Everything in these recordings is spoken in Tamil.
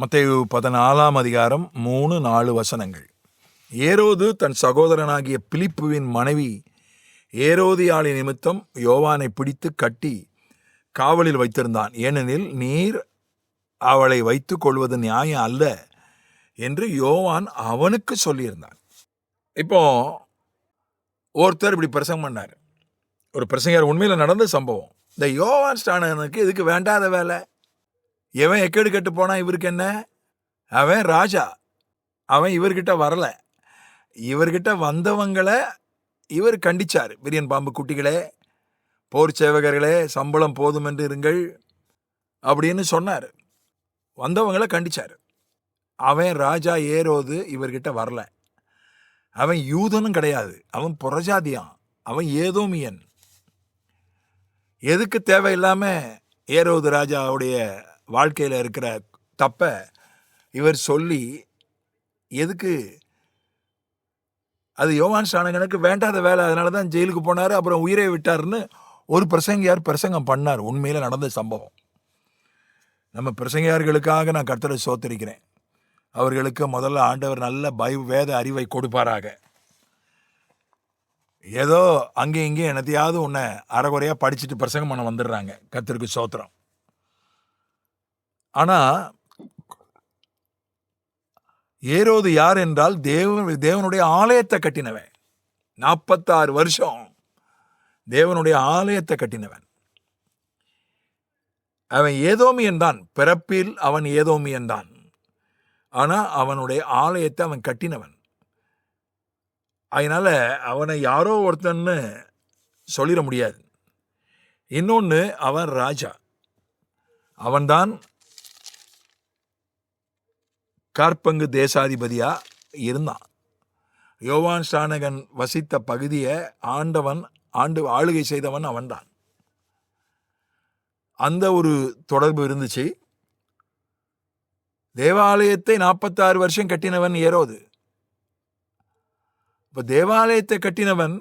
மத்தேயு பதினாலாம் அதிகாரம் மூணு நாலு வசனங்கள். ஏரோது தன் சகோதரனாகிய பிலிப்புவின் மனைவி ஏரோதியாளி நிமித்தம் யோவானை பிடித்து கட்டி காவலில் வைத்திருந்தான். ஏனெனில் நீர் அவளை வைத்து கொள்வது நியாயம் அல்ல என்று யோவான் அவனுக்கு சொல்லியிருந்தான். இப்போ ஒருத்தர் இப்படி பிரசங்கம் பண்ணார். ஒரு பிரசங்கர் உண்மையில் நடந்த சம்பவம். இந்த யோவான் ஸ்டானனுக்கு இதுக்கு வேண்டாத வேலை. எவன் எக்கேடு கெட்டு போனால் இவருக்கு என்ன? அவன் ராஜா. அவன் இவர்கிட்ட வரல. இவர்கிட்ட வந்தவங்களை இவர் கண்டிச்சார். பிரியன் பாம்பு குட்டிகளே போர் சேவகர்களே சம்பளம் போதும் என்று இருங்கள் அப்படின்னு சொன்னார். வந்தவங்களை கண்டிச்சார். அவன் ராஜா ஏரோது இவர்கிட்ட வரல. அவன் யூதனும் கிடையாது. அவன் புறஜாதியான் அவன் ஏதோமியன். எதுக்கு தேவையில்லாமல் ஏரோது ராஜாவுடைய வாழ்க்கையில் இருக்கிற தப்ப இவர் சொல்லி எதுக்கு? அது யோவான் சாணகனுக்கு வேண்டாத வேலை. அதனால தான் ஜெயிலுக்கு போனார். அப்புறம் உயிரை விட்டாருன்னு ஒரு பிரசங்கியார் பிரசங்கம் பண்ணார். உண்மையில் நடந்த சம்பவம். நம்ம பிரசங்கியார்களுக்காக நான் கர்த்தரை சோத்தரிக்கிறேன். அவர்களுக்கு முதல்ல ஆண்டவர் நல்ல பய வேத அறிவை கொடுப்பாராக. ஏதோ அங்கே இங்கே என்னத்தையாவது உன்னை அறகுறையாக படிச்சுட்டு பிரசங்கம் பண்ண வந்துடுறாங்க. கர்த்தருக்கு சோத்திரம். ஆனால் ஏரோது யார் என்றால் தேவ தேவனுடைய ஆலயத்தை கட்டினவன். நாற்பத்தாறு வருஷம் தேவனுடைய ஆலயத்தை கட்டினவன். அவன் ஏதோமியன் தான் பிறப்பில் அவன் ஏதோமியன் தான். ஆனால் அவனுடைய ஆலயத்தை அவன் கட்டினவன். அதனால அவனை யாரோ ஒருத்தன்னு சொல்லிட முடியாது. இன்னொன்று அவன் ராஜா. அவன்தான் கார்பங்கு தேசாதிபதியாக இருந்தான். யோவான் ஸ்டானகன் வசித்த பகுதியை ஆண்டவன் ஆண்டு ஆளுகை செய்தவன் அவன்தான். அந்த ஒரு தொடர்பு இருந்துச்சு. தேவாலயத்தை நாற்பத்தாறு வருஷம் கட்டினவன் ஏரோது. இப்போ தேவாலயத்தை கட்டினவன்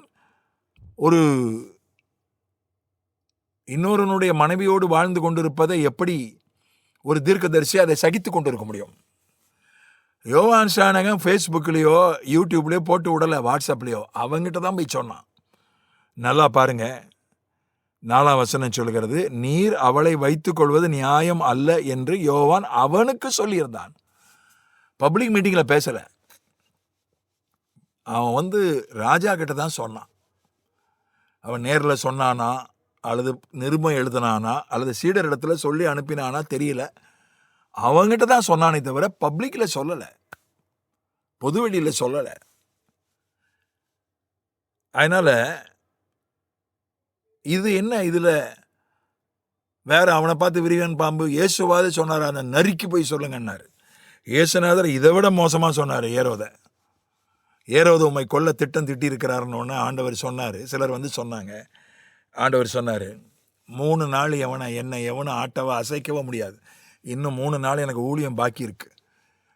ஒரு இன்னொருவனுடைய மனைவியோடு வாழ்ந்து கொண்டிருப்பதை எப்படி ஒரு தீர்க்கதரிசி அதை சகித்து கொண்டிருக்க முடியும்? யோவான் சானகம் ஃபேஸ்புக்லேயோ யூடியூப்லேயோ போட்டு விடலை வாட்ஸ்அப்லேயோ அவங்ககிட்ட தான் போய் சொன்னான். நல்லா பாருங்க. நாலாம் வசனம் சொல்கிறது நீர் அவளை வைத்துக்கொள்வது நியாயம் அல்ல என்று யோவான் அவனுக்கு சொல்லியிருந்தான். பப்ளிக் மீட்டிங்கில் பேசலை. அவன் வந்து ராஜா கிட்ட தான் சொன்னான். அவன் நேரில் சொன்னானா அல்லது நிருபம் எழுதினானா அல்லது சீடர் இடத்துல சொல்லி அனுப்பினானா தெரியல. அவங்ககிட்ட தான் சொன்னானே தவிர பப்ளிக்கில் சொல்லலை. பொதுவெளியில் சொல்லலை. அதனால் இது என்ன இதில்? வேற அவனை பார்த்து விரிவன் பாம்பு. இயேசுவாது சொன்னார் அந்த நறுக்கி போய் சொல்லுங்கன்னாரு. இயேசுநாதர் இதை விட மோசமாக சொன்னார் ஏரோத. ஏரோத உம்மை கொல்ல திட்டம் திட்டி இருக்கிறாருன்னு ஆண்டவர் சொன்னார். சிலர் வந்து சொன்னாங்க. ஆண்டவர் சொன்னார் மூணு நாள் எவனை என்னை எவனும் ஆட்டவா அசைக்கவோ முடியாது. இன்னும் மூணு நாள் எனக்கு ஊழியம் பாக்கி இருக்கு.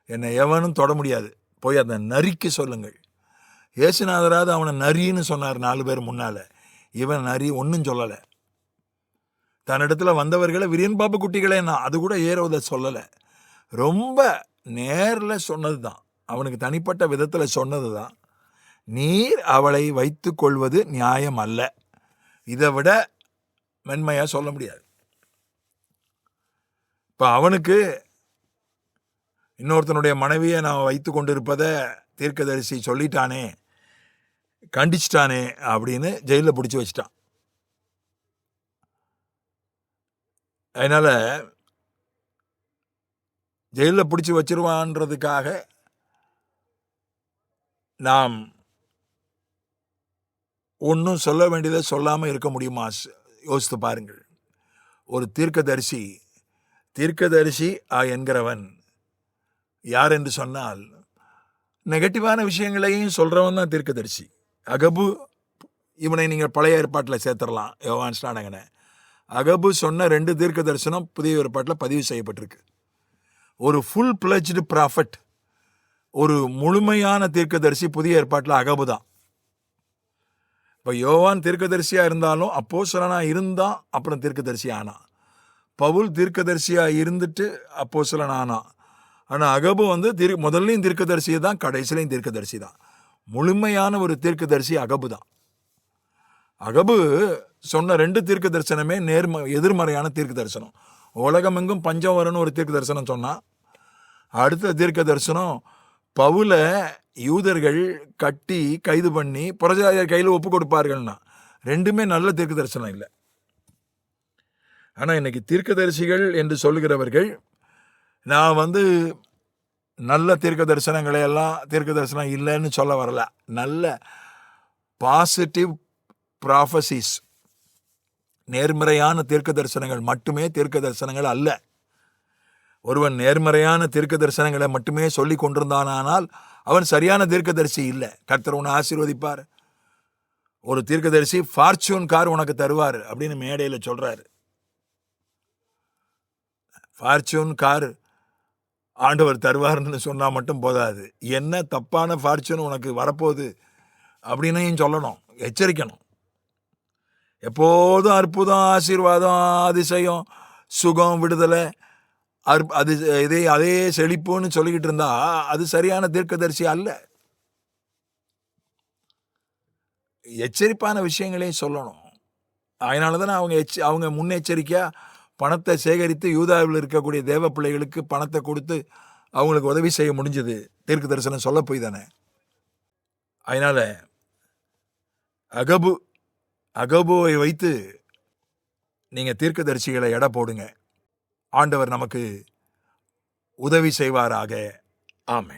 என்னை எவனும் தொட முடியாது. போய் அதை நரிக்கு சொல்லுங்கள். ஏசுநாதராவது அவனை நரின்னு சொன்னார் நாலு பேர் முன்னால். இவன் நரி ஒன்றும் சொல்லலை. தன்னிடத்தில் வந்தவர்களை விரியன் பாப்பு குட்டிகளே நான். அது கூட ஏறுவதை சொல்லலை. ரொம்ப நேரில் சொன்னது தான் அவனுக்கு தனிப்பட்ட விதத்தில் சொன்னது தான் நீர் அவளை வைத்து கொள்வது நியாயம் அல்ல. இதை விட மென்மையாக சொல்ல முடியாது. இப்போ அவனுக்கு இன்னொருத்தனுடைய மனைவியை நான் வைத்து கொண்டிருப்பதை தீர்க்கதரிசி சொல்லிட்டானே கண்டிச்சிட்டானே அப்படின்னு ஜெயிலில் பிடிச்சி வச்சிட்டான். அதனால் ஜெயிலில் பிடிச்சி வச்சிருவான்றதுக்காக நாம் ஒன்றும் சொல்ல வேண்டியதை சொல்லாமல் இருக்க முடியுமா? யோசித்து பாருங்கள். ஒரு தீர்க்கதரிசி தீர்க்கதரிசி ஆ என்கிறவன். யார் என்று சொன்னால் நெகட்டிவான விஷயங்களையும் சொல்கிறவன் தான் தீர்க்கதரிசி. அகபு இவனை நீங்கள் பழைய ஏற்பாட்டில் சேர்த்துடலாம் யோவான் ஸ்நானகனை. அகபு சொன்ன ரெண்டு தீர்க்க தரிசனம் புதிய ஏற்பாட்டில் பதிவு செய்யப்பட்டிருக்கு. ஒரு ஃபுல் பிளஜ்டு ப்ராஃபிட் ஒரு முழுமையான தீர்க்கதரிசி புதிய ஏற்பாட்டில் அகபு தான். இப்போ யோவான் தீர்க்கதரிசியாக இருந்தாலும் அப்போ சொல்லனா இருந்தால் அப்புறம் தீர்க்கதரிசி ஆனான் பவுல் தீர்க்கதரிசியாக இருந்துட்டு அப்போ சில நானா ஆனால் அகபு வந்து திரு முதல்லையும் தீர்க்கதரிசி தான் கடைசிலையும் தீர்க்கதரிசி தான். முழுமையான ஒரு தீர்க்கதரிசி அகபு தான். அகபு சொன்ன ரெண்டு தீர்க்க தரிசனமே நேர்ம எதிர்மறையான தீர்க்க தரிசனம் உலகமெங்கும் பஞ்சம் வரும்னு ஒரு தீர்க்க தரிசனம் சொன்னால் அடுத்த தீர்க்க தரிசனம் பவுல யூதர்கள் கட்டி கைது பண்ணி புரஜாதியார் கையில் ஒப்பு கொடுப்பார்கள்னா ரெண்டுமே நல்ல தீர்க்க தரிசனம் இல்லை. ஆனால் இன்னைக்கு தீர்க்கதரிசிகள் என்று சொல்கிறவர்கள் நான் வந்து நல்ல தீர்க்க தரிசனங்களை எல்லாம் தீர்க்க தரிசனம் இல்லைன்னு சொல்ல வரல. நல்ல பாசிட்டிவ் ப்ராஃபசிஸ் நேர்மறையான தீர்க்க தரிசனங்கள் மட்டுமே தீர்க்க தரிசனங்கள் அல்ல. ஒருவன் நேர்மறையான தீர்க்க தரிசனங்களை மட்டுமே சொல்லி கொண்டிருந்தானால் அவன் சரியான தீர்க்கதரிசி இல்லை. கர்த்தர் உன்னை ஆசீர்வதிப்பார். ஒரு தீர்க்கதரிசி ஃபார்ச்சூன் கார் உனக்கு தருவார் அப்படின்னு மேடையில் சொல்கிறாரு ஃபார்ச்சூன் கார். ஆண்டவர் தருவார்னு சொன்னால் மட்டும் போதாது. என்ன தப்பான ஃபார்ச்சூன் உனக்கு வரப்போகுது அப்படின்னையும் சொல்லணும். எச்சரிக்கணும். எப்போதும் அற்புதம் ஆசீர்வாதம் அதிசயம் சுகம் விடுதலை அற்ப அது இதே அதே செழிப்புன்னு சொல்லிக்கிட்டு இருந்தா அது சரியான தீர்க்கதரிசி அல்ல. எச்சரிப்பான விஷயங்களையும் சொல்லணும். அதனால தானே அவங்க எச்ச அவங்க முன்னெச்சரிக்கையாக பணத்தை சேகரித்து யூதாவில் இருக்கக்கூடிய தேவ பிள்ளைகளுக்கு பணத்தை கொடுத்து அவங்களுக்கு உதவி செய்ய முடிஞ்சது. தீர்க்க தரிசனம் சொல்ல போய் தானே. அதனால் அகபு அகபுவை வைத்து நீங்கள் தீர்க்கதரிசிகளை எடை போடுங்க. ஆண்டவர் நமக்கு உதவி செய்வாராக. ஆமே